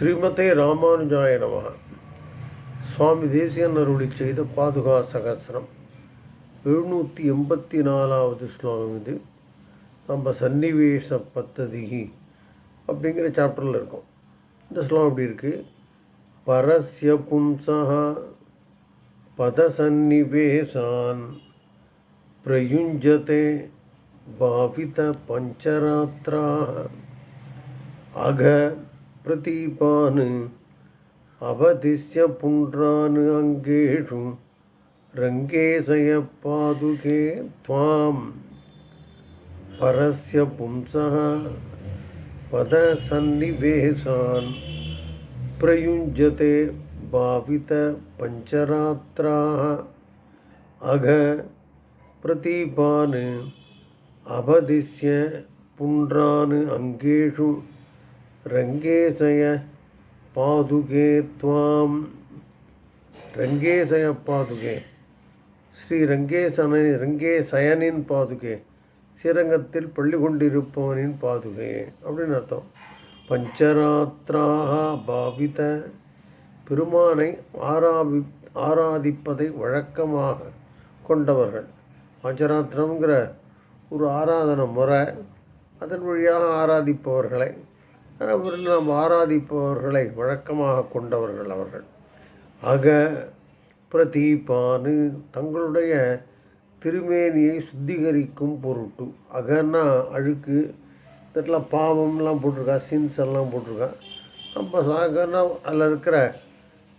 ஸ்ரீமதே ராமானுஜாய சுவாமி தேசியன் அருளி செய்த பாதுகா சகசிரம். எழுநூற்றி எண்பத்தி நாலாவது ஸ்லோகம் இது. நம்ம சன்னிவேச பத்ததி அப்படிங்கிற சாப்டரில் இருக்கோம். இந்த ஸ்லோகம் எப்படி இருக்குது பரஸ்ய பத பதசன்னிவேசான் பிரயுஞ்சதே பாவித பஞ்சராத்திரா அக प्रतीपान। अवदिश्य पुण्ड्रान् अङ्गेषु रङ्गेशयपादुके त्वां परस्य पुंसः। पदसन्निवेशान्। प्रयुञ्जते भावितपञ्चरात्राः अघ। प्रतीपान्। अवदिश्य पुण्ड्रान् अङ्गेषु ரங்கேசய பாதுகே துவாம் ரங்கேசய பாதுகே ஸ்ரீ ரங்கேசன ரங்கேசயனின் பாதுகே ஸ்ரீரங்கத்தில் பள்ளி கொண்டிருப்பவனின் பாதுகே அப்படின்னு அர்த்தம். பஞ்சராத்ராக பாவித பெருமானை ஆராபி ஆராதிப்பதை வழக்கமாக கொண்டவர்கள். பஞ்சராத்திரங்கிற ஒரு ஆராதனை முறை அதன் வழியாக ஆராதிப்பவர்களை அவர் நாம் ஆராதிப்பவர்களை வழக்கமாக கொண்டவர்கள் அவர்கள். அக பிரதீபானு தங்களுடைய திருமேனியை சுத்திகரிக்கும் பொருட்டு அகன்னா அழுக்கு இதெல்லாம் பாவம்லாம் போட்டிருக்கா சின்ஸ் எல்லாம் போட்டிருக்கா. நம்ம சாகன்னா அதில் இருக்கிற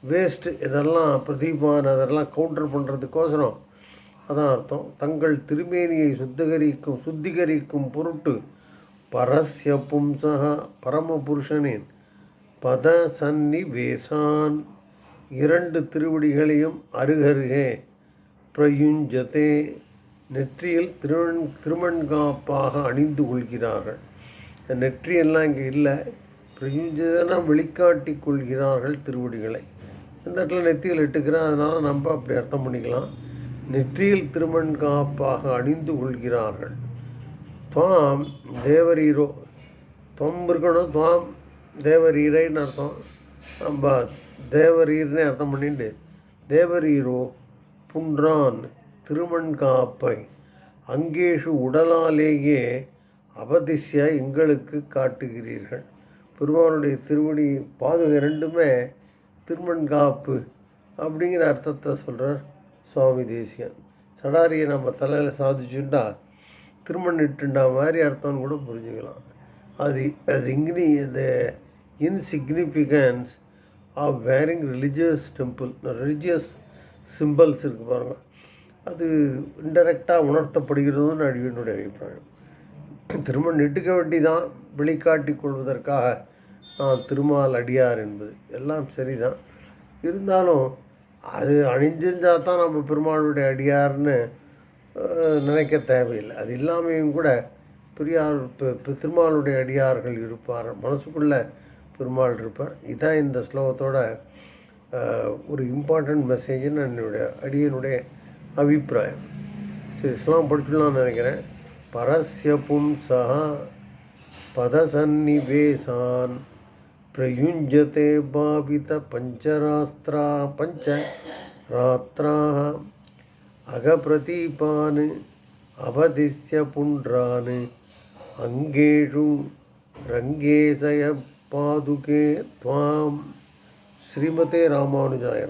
வேஸ்ட்டு இதெல்லாம் பிரதீபான் அதெல்லாம் கவுண்டர் பண்ணுறதுக்கோசரம் அதான் அர்த்தம். தங்கள் திருமேனியை சுத்திகரிக்கும் சுத்திகரிக்கும் பொருட்டு பரஸ்ய பும்சக பரமபுருஷனின் பத சந்நிவேசான் இரண்டு திருவடிகளையும் அருகருகே பிரயுஞ்சதே. நெற்றியில் திருமண் திருமண்காப்பாக அணிந்து கொள்கிறார்கள். நெற்றியெல்லாம் இங்கே இல்லை. பிரயுஞ்சதனா வெளிக்காட்டி கொள்கிறார்கள் திருவடிகளை. இந்த இடத்துல நெத்தியில் இட்டுக்கிறேன் அதனால் நம்ம அப்படி அர்த்தம் பண்ணிக்கலாம். நெற்றியில் திருமண்காப்பாக அணிந்து கொள்கிறார்கள். துவாம் தேவரீரோ. துவம் இருக்கணும் துவாம் தேவரீரைன்னு அர்த்தம். நம்ம தேவரீர்னே அர்த்தம் பண்ணிட்டு தேவரீரோ புன்றான் திருமண்காப்பை அங்கேஷு உடலாலேயே அவதிசியா எங்களுக்கு காட்டுகிறீர்கள். பெருமானுடைய திருவடி பாதுகை ரெண்டுமே திருமண்காப்பு அப்படிங்கிற அர்த்தத்தை சொல்கிறார் சுவாமி தேசியன் சடாரியை நம்ம தலையில் சாதிச்சுட்டா திருமணிட்டுண்டா மாதிரி அர்த்தம்னு கூட புரிஞ்சுக்கலாம். அது அது இங்கினி the insignificance of wearing religious temple religious symbols இருக்குது பாருங்கள் அது இன்டெரக்டாக உணர்த்தப்படுகிறதுன்னு என்னுடைய அபிப்பிராயம். திரும்ப நெட்டுக்க வேண்டிதான் வெளிக்காட்டி கொள்வதற்காக நான் திருமால் அடியார் என்பது. எல்லாம் சரிதான். இருந்தாலும் அது அணிஞ்சிருந்தால் தான் நம்ம பெருமாளுடைய அடியார்னு நினைக்க தேவையில்லை அது இல்லாமையும் கூட பெரியார் திருமாலுடைய அடியார்கள் இருப்பார். மனசுக்குள்ளே பெருமாள் இருப்பார். இதான் இந்த ஸ்லோகத்தோட ஒரு இம்பார்ட்டண்ட் மெசேஜ்னு என்னுடைய அடியனுடைய அபிப்பிராயம். சரி இஸ்லாம் படிச்சுடலாம்னு நினைக்கிறேன். பரஸ்ய பும்சா பதசன்னிவேசான் பிரயுஞ்சதே பாவித பஞ்சராஸ்திரா பஞ்ச ராத்திராக அகப்பிரதீபானு அவதிஷ்ய புன்றானு அங்கேழும் ரங்கேசய பாதுகே துவாம் ஸ்ரீமதே ராமானுஜாய